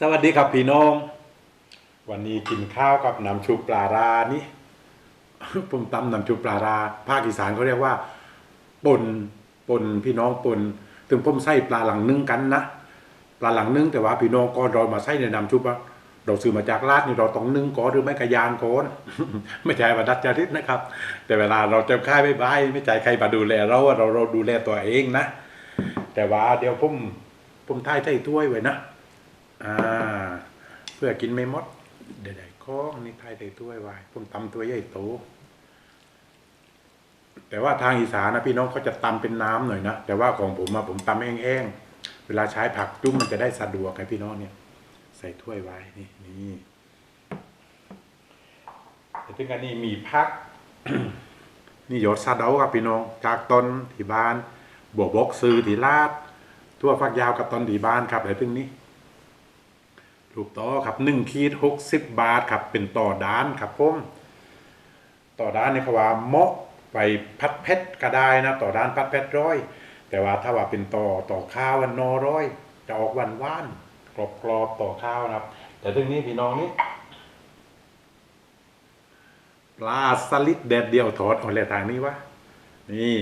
สวัสดีครับพี่น้อง วันนี้กินข้าวกับน้ำชุบปลารานี่ผมตำน้ำชุบปลารา ภาคอีสานเขาเรียกว่าปนปนพี่น้องปนถึงผมใส่ปลาหลังนึ่งกันนะปลาหลังนึ่งแต่ว่าพี่น้องก็รอมาใส่ในน้ำชุบอะเราซื้อมาจากร้านนี่เราต้องนึ่งก่อนหรือไม่กระยานก่อนไม่ใช่ว่าดัดจริตนะครับ แต่เวลาเราจะค่ายไม่บายไม่ใจใครมาดูแลเราเราเราดูแลตัวเองนะ แต่ว่าเดี๋ยวผมผมทายใส่ถ้วยไว้นะ อ่า เพื่อกินไม่มดเดี๋ยวๆข้องนี่ทยใส่ถ้วยไว้ผมตำตัวใหญ่โต แต่ว่าทางอีสานนะพี่น้องเขาจะตำเป็นน้ำหน่อยนะ แต่ว่าของผมอะผมตำแห้งๆ เวลาใช้ผักจุ้มมันจะได้สะดวกไงพี่น้องเนี่ย ใส่ถ้วยไว้นี่นี่แต่ถึงกันนี่มีพัก นี่หยดซาเดาครับพี่น้อง จากต้นที่บ้านบวบกซื้อที่ลาด ทั่วฟักยาวกับต้นที่บ้านครับแล้วถึงนี้ ลูกต่อครับหนึ่งขีดหกสิบบาทครับเป็นต่อด้านครับผมต่อด้านนี่เขาว่าเหมาะไปพัดเพชรก็ได้นะต่อด้านพัดเพชรร้อย แต่ว่าถ้าว่าเป็นต่อต่อข้าววันนอร้อย จะออกวานหวานกรอบกรอบๆต่อข้าวนะครับ แต่ถึงนี้พี่น้องนี่ปลาสลิดแดดเดียวทอดเอาเลยทางนี้วะนี่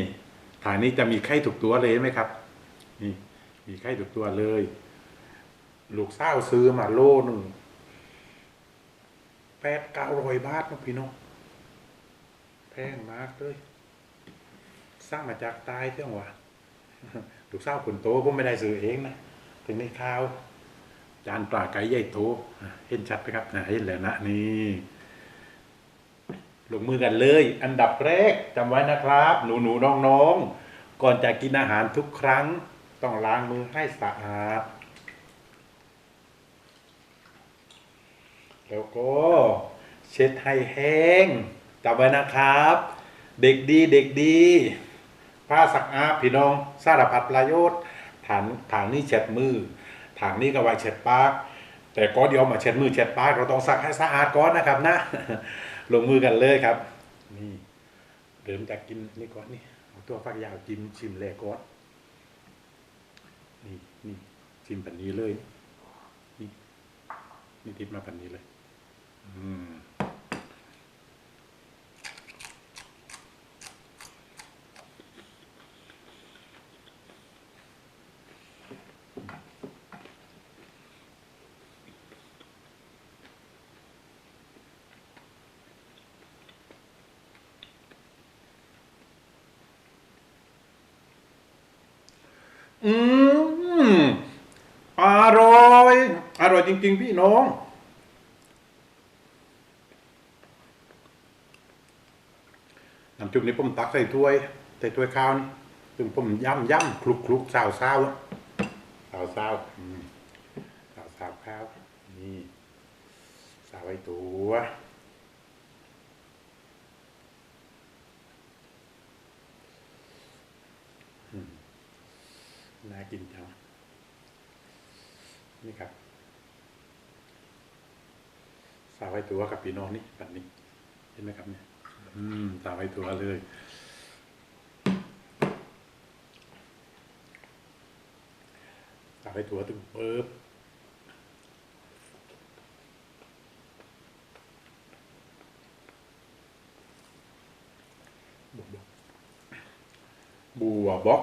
ทางนี้จะมีไข่ถูกตัวเลยไหมครับ นี่มีไข่ถูกตัวเลย ลูกสาซื้อมาโลหนึ่งแปดเก้าร้อยบาทนะพี่น้องแพงมากเลย สร้างมาจากใตายเท่าหวะลูกสาวคนโตผมไม่ได้ซื้อเองนะถึงในข้าว จานปลาไก่ใหญ่โตเห็นชัดไหมครับเห็นแล้วนะนี่ลงมือกันเลย อันดับแรกจำไว้นะครับ หนูหนูน้องน้องๆก่อนจะกินอาหารทุกครั้ง ต้องล้างมือให้สะอาด แล้วก็เช็ดให้แห้งจำไว้นะครับ เด็กดีเด็กดีผ้าสักอาพี่น้องสารพัดประโยชน์ฐานฐานนี้เช็ดมือฐานนี้ก็ไว้เช็ดปากแต่ก็เดี๋ยวมาเช็ดมือเช็ดปากเราต้องซักให้สะอาดก่อนนะครับนะ ลงมือกันเลยครับ นี่เริ่มจากกินนี่ก่อนนี่เอาตัวฟักยาวจิ้มชิมเลยก่อนนี่นี่ชิมแบบนี้เลย นี่นี่ทิปมาแบบนี้เลย อืมอืมอร่อย อร่อยจริง ๆ พี่น้อง น้ำ จุ่มนี้ผมตักใส่ถ้วยใส่ถ้วยข้าวนี่ซึ่งผมย่ำย่ำคลุกคลุกซาวซาวอะซาวซาวอืมซาวซาวข้าวนี่ซาวไว้ตัวน่ากินจังนี่ครับซาวไว้ตัวกับพี่น้องนี่แบบนี้เห็นไหมครับเนี่ย อืมตามไปตัวเลย ตามไปตัวตึงเปิบบัวบอกบัวบอก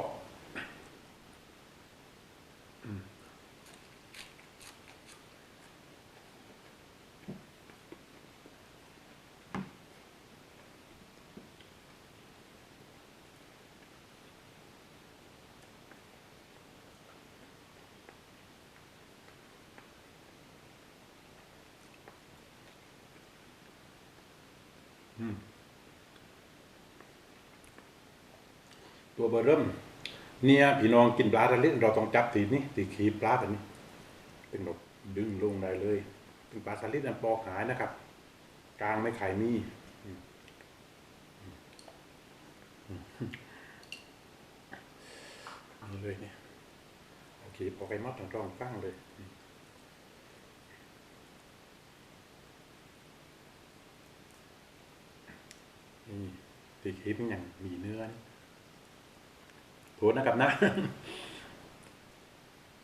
อืม ตัวเบอร์เริ่ม เนี่ยพี่น้องกินปลาทะเลเราต้องจับตีนี้ตีขีปลาแบบนี้เป็นแบบดึงลงได้เลยถึงปลาสลิดอันปอกหายนะครับ กลางไม่ไข่มีเลยเนี่ยโอเคพอไก่มอดต้องรองฟังเลยนี่ตีขีเป็นอย่างมีเนื้อนี่ โทษนะครับนะ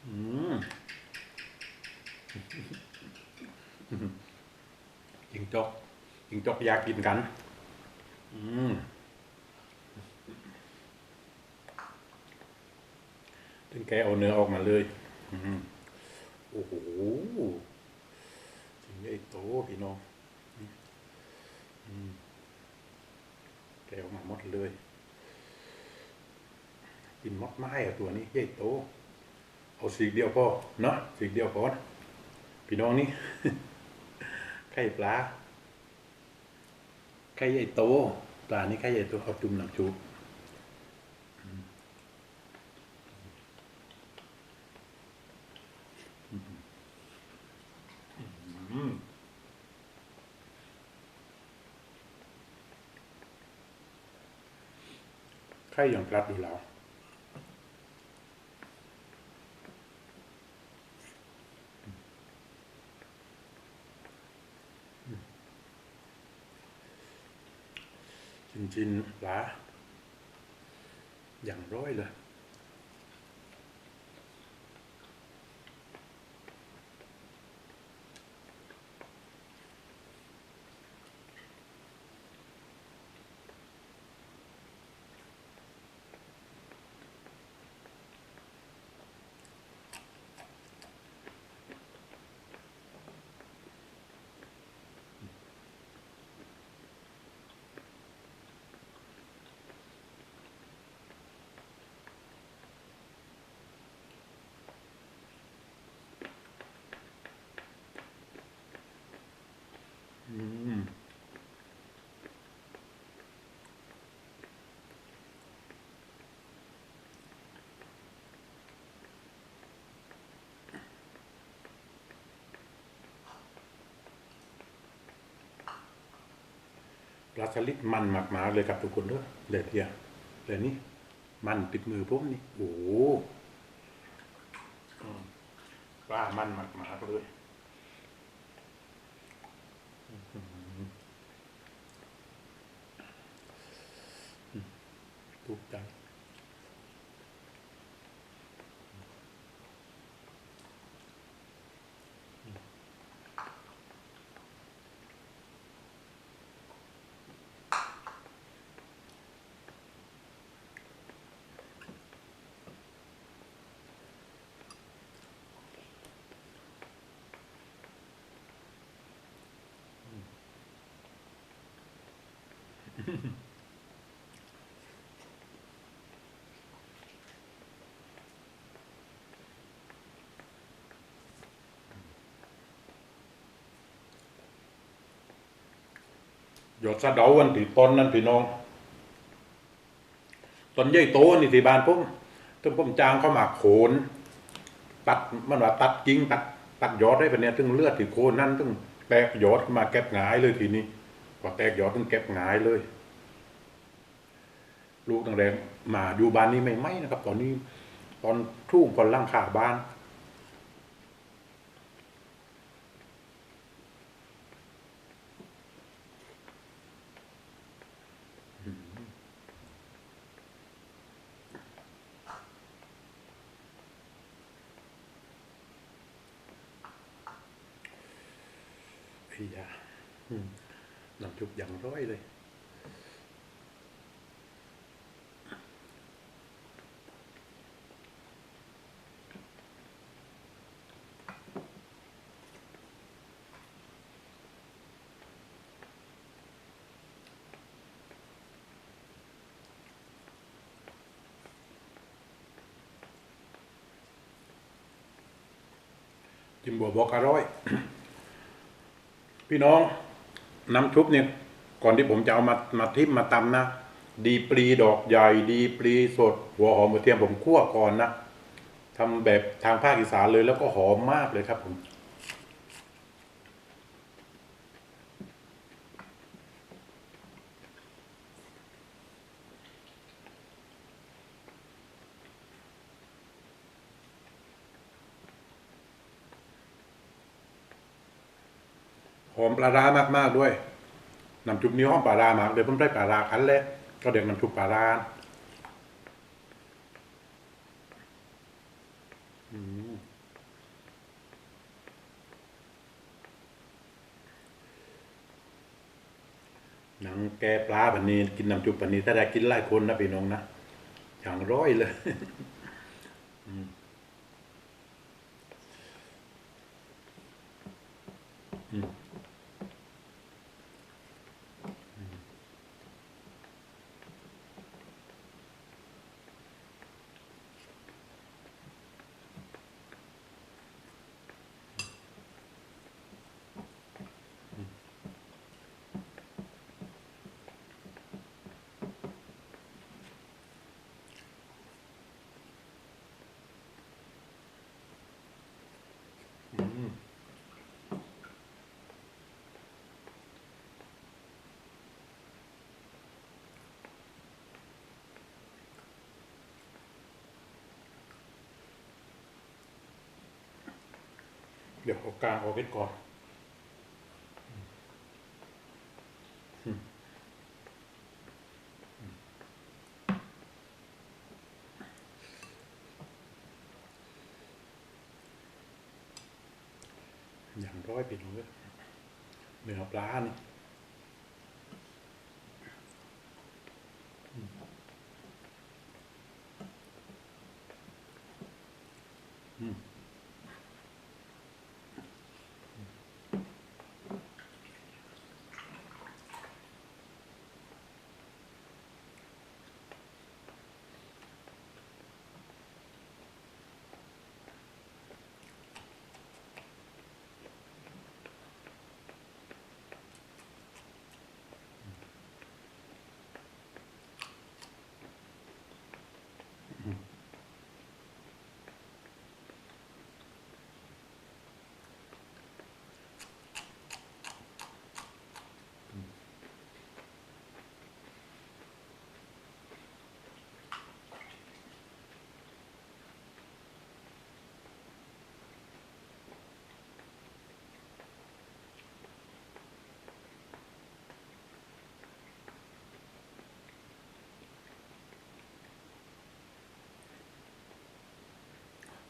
อืมจิงจกจิงจกอยากกินกัน อืมถึงแกเอาเนื้อออกมาเลย อืมโอ้โหจริงไอ้โตพี่น้อง อืมแกเอามาหมดเลย กินมดไม้อะตัวนี้ใหญ่โต เอาสีกเดียวพอเนาะสีกเดียวพอนะพี่น้องนี่ไข่ปลาไข่ใหญ่โตปลานี่ไข่ใหญ่โตเอาจุ่มน้ำชุบอืมอืมไข่ย่างปลัดอยู่แล้ว จริงๆหลาอย่างร้อยเลย อืม ปลาสลิดมันหมักหมาเลยครับทุกคนด้วยเลยเดียเลยนี่มันติดมือผมนี่โอ้โหอืมปลามันหมักหมาเลย ถูกใจ หยดสะเดาวันที่ต้นนั่นพี่น้องต้นใหญ่โตนี่ที่บ้านผมถึงผมจางเข้ามาโขน ตัดมันว่าตัดกิ่งตัดตัดยอดได้ปะเนี่ยถึงเลือดที่โคนนั่นถึงแตกยอดมาแก็บหงายเลยทีนี้พอแตกยอดถึงเก็บหงายเลย ลูกตั้งแต่มาอยู่บ้านนี้ไม่ไหมนะครับ ตอนนี้ ตอนทุ่งก่อนล่างขาบ้านอ้ยาน้ำจุกอย่างร้อยเลย จิมบัวบอกอร่อย พี่น้องน้ำชุบเนี่ยก่อนที่ผมจะเอามามาทิมมาตำนะ ดีปลีดอกใหญ่ ดีปลีสด หัวหอมกระเทียมผมคั่วก่อนนะทำแบบทางภาคอีสานเลยแล้วก็หอมมากเลยครับผม หอมปลาร้ามากมากด้วยน้ำจุบนี้หอมปลาร้ามากเดี๋ยวผมได้ปลาร้าคันเลยก็เด็กน้ำจุบปลาร้าหนังแกปลาปันนี้ กินน้ำจุบปันนี้ถ้าได้กินหลายคนนะพี่น้องนะอย่างร้อยเลยอืม เดี๋ยวเอากลางออกไปก่อนอย่างร้อยพี่น้องเลยเนื้อปลานี่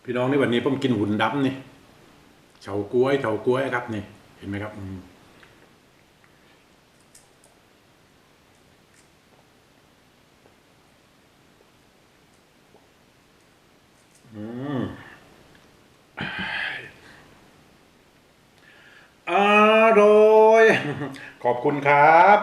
พี่น้องนี่วันนี้ผมกินหุ่นดำนี่เฉาก้วยเฉาก้วยครับนี่ เห็นไหมครับอืมอืมอร่อย ขอบคุณครับ